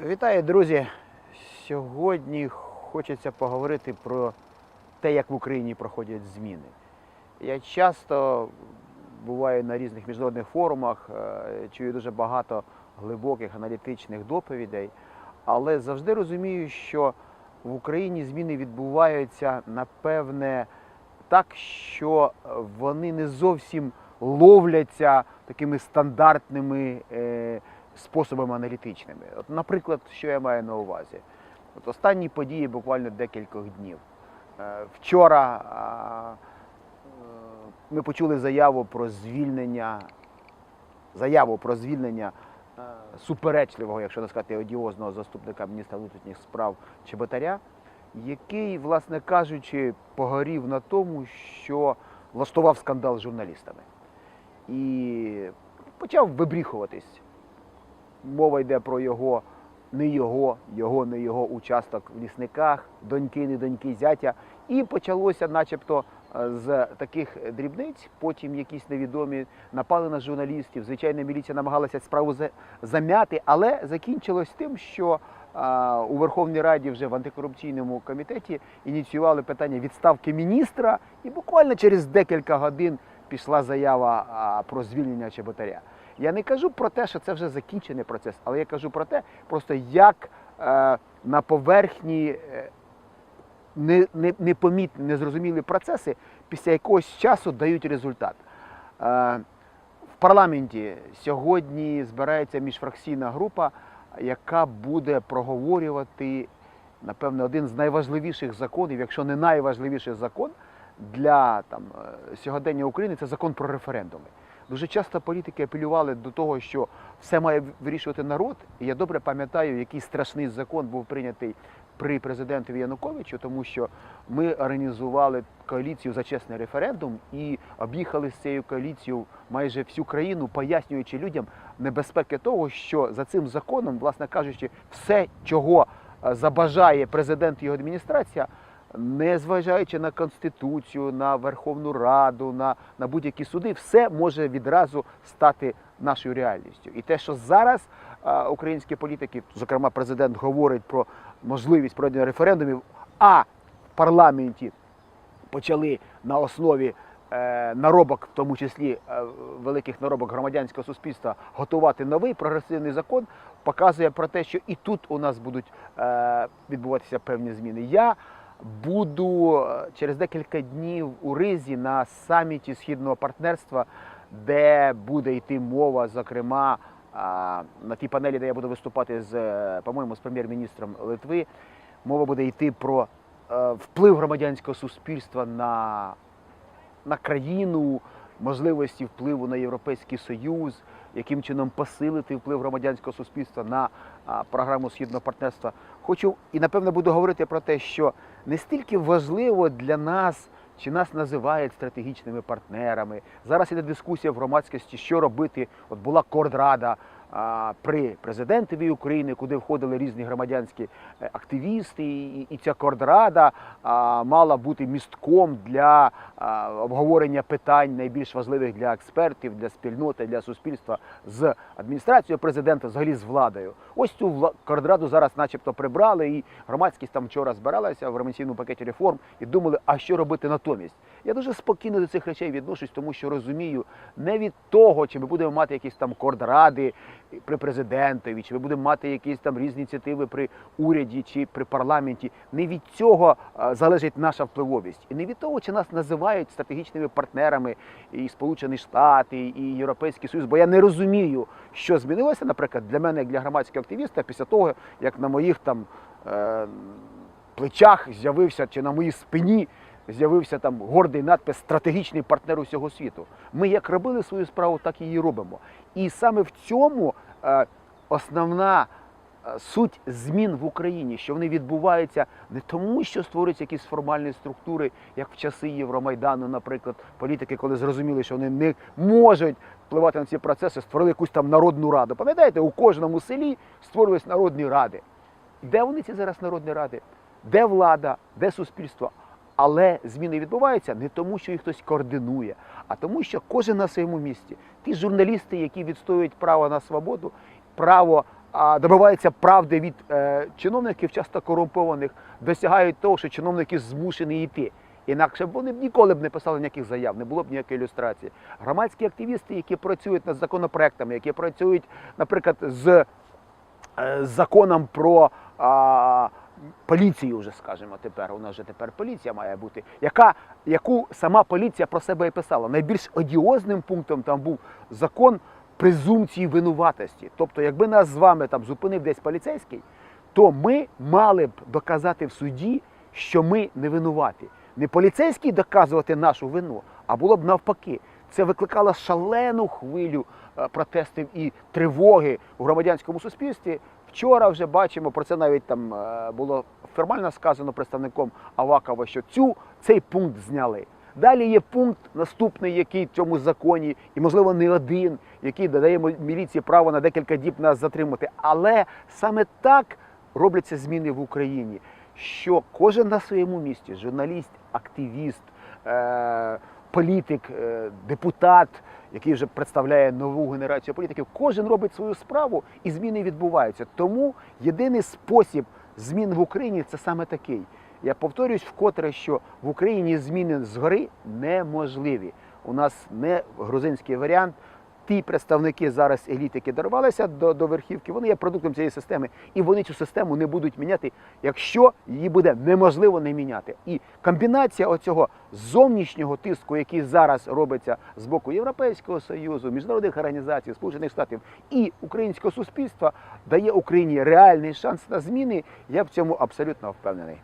Вітаю, друзі! Сьогодні хочеться поговорити про те, як в Україні проходять зміни. Я часто буваю на різних міжнародних форумах, е, чую дуже багато глибоких аналітичних доповідей, але завжди розумію, що в Україні зміни відбуваються, напевне, так, що вони не зовсім ловляться такими стандартними е, способами аналітичними. От, наприклад, що я маю на увазі? От останні події буквально декількох днів. Е, Вчора е, ми почули заяву про звільнення, заяву про звільнення е, суперечливого, якщо не сказати, одіозного заступника міністра внутрішніх справ Чеботаря, який, власне кажучи, погорів на тому, що влаштував скандал з журналістами. І почав вибріхуватись. Мова йде про його, не його, його, не його участок в лісниках, доньки, не доньки, зятя. І почалося, начебто, е, з таких дрібниць. Потім якісь невідомі напали на журналістів. Звичайно, міліція намагалася справу зам'яти, але закінчилось тим, що у Верховній Раді вже в антикорупційному комітеті ініціювали питання відставки міністра, і буквально через декілька годин пішла заява про звільнення Чеботаря. Я не кажу про те, що це вже закінчений процес, але я кажу про те, просто як е, на поверхні е, не- не- непомітні, незрозумілі процеси після якогось часу дають результат. Е, в парламенті сьогодні збирається міжфракційна група, яка буде проговорювати, напевне, один з найважливіших законів, якщо не найважливіший закон для там, е, сьогодення України це закон про референдуми. Дуже часто політики апелювали до того, що все має вирішувати народ. І я добре пам'ятаю, який страшний закон був прийнятий при президентові Януковичу, тому що ми організували коаліцію за чесний референдум і об'їхали з цією коаліцією майже всю країну, пояснюючи людям небезпеки того, що за цим законом, власне кажучи, все, чого е, забажає президент і його адміністрація, не зважаючи на Конституцію, на Верховну Раду, на, на будь-які суди, все може відразу стати нашою реальністю. І те, що зараз українські політики, зокрема президент, говорить про можливість проведення референдумів, а в парламенті почали на основі е, наробок, в тому числі е, великих наробок громадянського суспільства, готувати новий прогресивний закон, показує про те, що і тут у нас будуть е, відбуватися певні зміни. Я буду е, через декілька днів у Ризі на саміті східного партнерства, де буде йти мова, зокрема. На тій панелі, де я буду виступати з, е, по-моєму, з прем'єр-міністром Литви, мова буде йти про е, вплив громадянського суспільства на, на країну, можливості впливу на Європейський Союз, яким чином посилити вплив громадянського суспільства на програму східного партнерства. Хочу і напевно буду говорити про те, що не стільки важливо для нас. Чи нас називають стратегічними партнерами? Зараз іде дискусія в громадськості, що робити. От була Кордрада при президентові України, куди входили різні громадянські е, активісти, і, ця Кордрада мала бути містком для обговорення питань найбільш важливих для експертів, для спільноти, для суспільства з адміністрацією президента, взагалі з владою. Ось цю Кордраду зараз, начебто, прибрали, і громадськість там вчора збиралася в ремонційному пакеті реформ і думали, а що робити натомість. Я дуже спокійно до цих речей відношусь, тому що розумію не від того, чи ми будемо мати якісь там кордради при президентові, чи ми будемо мати якісь там різні ініціативи при уряді чи при парламенті. Не від цього е, залежить наша впливовість, і не від того, чи нас називають стратегічними партнерами і Сполучені Штати, і Європейський Союз. Бо я не розумію, що змінилося, наприклад, для мене, як для громадського активіста, після того, як на моїх там е, плечах з'явився чи на моїй спині з'явився там гордий надпис стратегічний партнер усього світу. Ми як робили свою справу, так і її робимо. І саме в цьому е, основна е, суть змін в Україні, що вони відбуваються не тому, що створюються якісь формальні структури, як в часи Євромайдану, наприклад, політики, коли зрозуміли, що вони не можуть впливати на ці процеси, створили якусь там народну раду. Пам'ятаєте, у кожному селі створювались народні ради. Де вони ці зараз народні ради? Де влада, де суспільство? Але зміни відбуваються не тому, що їх хтось координує, а тому, що кожен на своєму місці. Ті журналісти, які відстоюють право на свободу, право а, добиваються правди від е, чиновників, часто корумпованих, досягають того, що чиновники змушені йти. Інакше вони б ніколи б не писали ніяких заяв, не було б ніякої ілюстрації. Громадські активісти, які працюють над законопроектами, які працюють, наприклад, з е, з законом про а, поліцію, вже скажімо тепер. Нас вже тепер поліція має бути, яка, яку сама поліція про себе і писала. Найбільш одіозним пунктом там був закон презумпції винуватості. Тобто, якби нас з вами там зупинив десь поліцейський, то ми мали б доказати в суді, що ми не винуваті. Не поліцейський доказувати нашу вину, а було б навпаки. Це викликало шалену хвилю е, протестів і тривоги у громадянському суспільстві. Вчора вже бачимо, про це навіть там е, було формально сказано представником Авакова, що цю, цей пункт зняли. Далі є пункт наступний, який в цьому законі, і, можливо, не один, який додає міліції право на декілька діб нас затримати. Але саме так робляться зміни в Україні, що кожен на своєму місці, журналіст, активіст, е- політик, е, депутат, який вже представляє нову генерацію політиків, кожен робить свою справу і зміни відбуваються. Тому єдиний спосіб змін в Україні це саме такий. Я повторюсь вкотре, що в Україні зміни згори неможливі. У нас не грузинський варіант. Ті представники зараз еліт, які дорвалися до, до верхівки, вони є продуктом цієї системи, і вони цю систему не будуть міняти, якщо її буде неможливо не міняти. І комбінація оцього зовнішнього тиску, який зараз робиться з боку Європейського союзу, міжнародних організацій, Сполучених Штатів і українського суспільства, дає Україні реальний шанс на зміни. Я в цьому абсолютно впевнений.